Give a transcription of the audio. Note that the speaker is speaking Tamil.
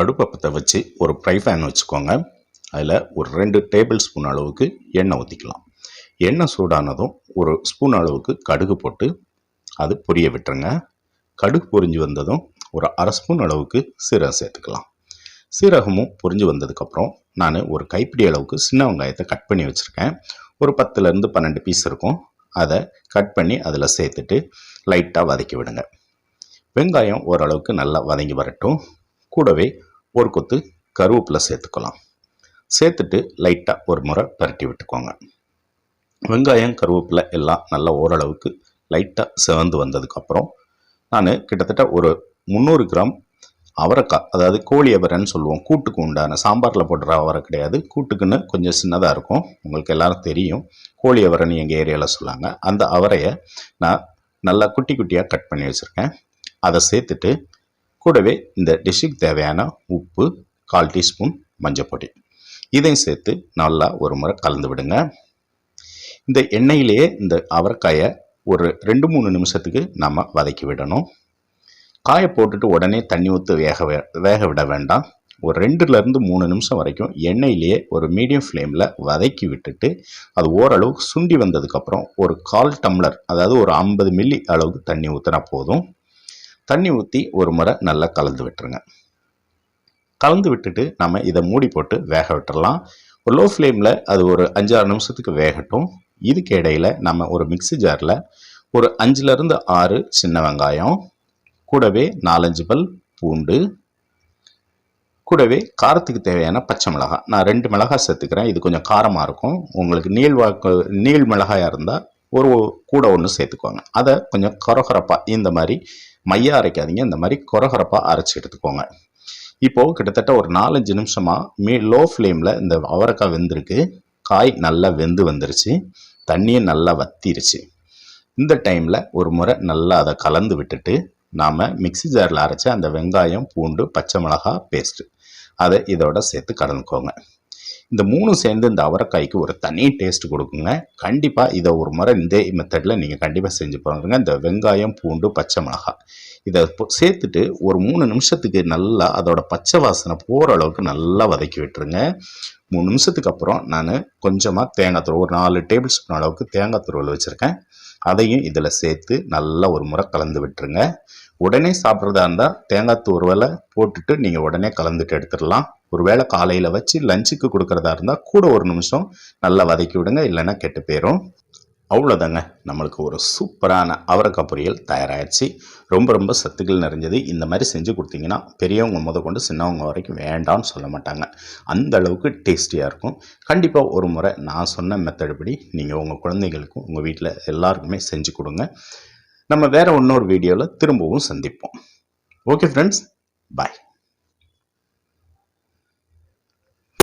அடுப்பை பற்ற வச்சு ஒரு ஃப்ரை ஃபேன் வச்சுக்கோங்க. அதில் ஒரு ரெண்டு டேபிள் ஸ்பூன் அளவுக்கு எண்ணெய் ஊற்றிக்கலாம் எண்ணெய் சூடானதும் ஒரு ஸ்பூன் அளவுக்கு கடுகு போட்டு அது பொரிய விட்டுருங்க. கடுகு பொரிஞ்சு வந்ததும் ஒரு அரை ஸ்பூன் அளவுக்கு சீரகம் சேர்த்துக்கலாம். சீரகமும் பொரிஞ்சு வந்ததுக்கப்புறம் நான் ஒரு கைப்பிடி அளவுக்கு சின்ன வெங்காயத்தை கட் பண்ணி வச்சுருக்கேன். ஒரு பத்துலேருந்து பன்னெண்டு பீஸ் இருக்கும். அதை கட் பண்ணி அதில் சேர்த்துட்டு லைட்டாக வதக்கி விடுங்க. வெங்காயம் ஓரளவுக்கு நல்லா வதங்கி வரட்டும். கூடவே ஒரு கொத்து கருவேப்பிலை சேர்த்துக்கலாம். சேர்த்துட்டு லைட்டாக ஒரு முறை பரட்டி விட்டுக்கோங்க. வெங்காயம் கருவேப்பிலை எல்லாம் நல்லா ஓரளவுக்கு லைட்டாக சிவந்து வந்ததுக்கப்புறம் நான் கிட்டத்தட்ட ஒரு முந்நூறு கிராம் அவரைக்காய் அதாவது கோழி அவரைன்னு சொல்லுவோம் கூட்டுக்கு உண்டான சாம்பாரில் போடுற அவரை கிடையாது. கூட்டுக்குன்னு கொஞ்சம் சின்னதாக இருக்கும். உங்களுக்கு எல்லாரும் தெரியும். கோழி அவரைன்னு எங்கள் ஏரியாவில் சொல்லாங்க. அந்த அவரையை நான் நல்லா குட்டி குட்டியாக கட் பண்ணி வச்சுருக்கேன். அதை சேர்த்துட்டு கூடவே இந்த டிஷ்ஷுக்கு தேவையான உப்பு கால் டீஸ்பூன் மஞ்சப்பொடி இதையும் சேர்த்து நல்லா ஒரு முறை கலந்து விடுங்க. இந்த எண்ணெயிலேயே இந்த அவரைக்காயை ஒரு ரெண்டு மூணு நிமிஷத்துக்கு நம்ம வதக்கி விடணும். காயை போட்டுட்டு உடனே தண்ணி ஊற்று வேக வேக விட வேண்டாம். ஒரு ரெண்டுலேருந்து மூணு நிமிஷம் வரைக்கும் எண்ணெயிலேயே ஒரு மீடியம் ஃப்ளேமில் வதக்கி விட்டுட்டு அது ஓரளவுக்கு சுண்டி வந்ததுக்கப்புறம் ஒரு கால் டம்ளர் அதாவது ஒரு ஐம்பது மில்லி அளவுக்கு தண்ணி ஊற்றினா போதும். தண்ணி ஊற்றி ஒரு முறை நல்லா கலந்து விட்டுருங்க. கலந்து விட்டுட்டு நம்ம இதை மூடி போட்டு வேக விட்டுறலாம். ஒரு லோ ஃப்ளேமில் அது ஒரு அஞ்சாறு நிமிஷத்துக்கு வேகட்டும். இதுக்கு இடையில நம்ம ஒரு மிக்ஸி ஜாரில் ஒரு அஞ்சுலேருந்து ஆறு சின்ன வெங்காயம் கூடவே நாலஞ்சு பல் பூண்டு கூடவே காரத்துக்கு தேவையான பச்சை மிளகாய். நான் ரெண்டு மிளகாய் சேர்த்துக்கிறேன். இது கொஞ்சம் காரமாக இருக்கும். உங்களுக்கு நீள் வாக்கு நீள் மிளகாயாக இருந்தால் ஒரு கூட ஒன்று சேர்த்துக்கோங்க. அதை கொஞ்சம் கொரகொரப்பாக இந்த மாதிரி மையா அரைக்காதீங்க. இந்த மாதிரி கொரகொரப்பாக அரைச்சி எடுத்துக்கோங்க. இப்போது கிட்டத்தட்ட ஒரு நாலஞ்சு நிமிஷமாக மீ லோ ஃப்ளேமில் இந்த அவரைக்காய் வெந்திருக்கு. காய் நல்லா வெந்து வந்துருச்சு. தண்ணியும் நல்லா வத்திருச்சு. இந்த டைமில் ஒரு முறை நல்லா அதை கலந்து விட்டுட்டு நாம் மிக்ஸி ஜாரில் அரைச்ச அந்த வெங்காயம் பூண்டு பச்சை மிளகாய் பேஸ்ட்டு. அதை இதோட சேர்த்து கலந்துக்கோங்க. இந்த மூணும் சேர்ந்து இந்த அவரைக்காய்க்கு ஒரு தனி டேஸ்ட் கொடுக்குங்க. கண்டிப்பாக இதை ஒரு முறை இந்த மெத்தடில் நீங்கள் கண்டிப்பாக செஞ்சு பாருங்க. இந்த வெங்காயம் பூண்டு பச்சை மிளகாய். இதை சேர்த்துட்டு ஒரு மூணு நிமிஷத்துக்கு நல்லா அதோட பச்சை வாசனை போகிற அளவுக்கு நல்லா வதக்கி விட்டுருங்க. மூணு நிமிஷத்துக்கு அப்புறம் நான் கொஞ்சமாக தேங்காய் துருவல் ஒரு நாலு டேபிள் ஸ்பூன் அளவுக்கு தேங்காய் துருவல் வச்சுருக்கேன். அதையும் இதில் சேர்த்து நல்லா ஒரு முறை கலந்து விட்டுருங்க. உடனே சாப்பிட்றதா இருந்தால் தேங்காய் துருவலை போட்டுட்டு நீங்கள் உடனே கலந்துட்டு எடுத்துடலாம். ஒருவேளை காலையில் வச்சு லஞ்சுக்கு கொடுக்குறதா இருந்தால் கூட ஒரு நிமிஷம் நல்லா வதக்கி விடுங்க இல்லைன்னா கெட்டு போயிடும் அவ்வளோதாங்க நம்மளுக்கு ஒரு சூப்பரான அவரக்காய் பொரியல் தயாராகிடுச்சு ரொம்ப ரொம்ப சத்துக்கள் நிறைஞ்சது. இந்த மாதிரி செஞ்சு கொடுத்தீங்கன்னா பெரியவங்க முத கொண்டு சின்னவங்க வரைக்கும் வேண்டாம்னு சொல்ல மாட்டாங்க. அந்த அளவுக்கு டேஸ்டியாக இருக்கும். கண்டிப்பாக ஒரு முறை நான் சொன்ன மெத்தட் படி நீங்கள் உங்கள் குழந்தைகளுக்கும் உங்கள் வீட்டில் எல்லாருக்குமே செஞ்சு கொடுங்க. நம்ம வேறு இன்னொரு வீடியோவில் திரும்பவும் சந்திப்போம். Okay friends bye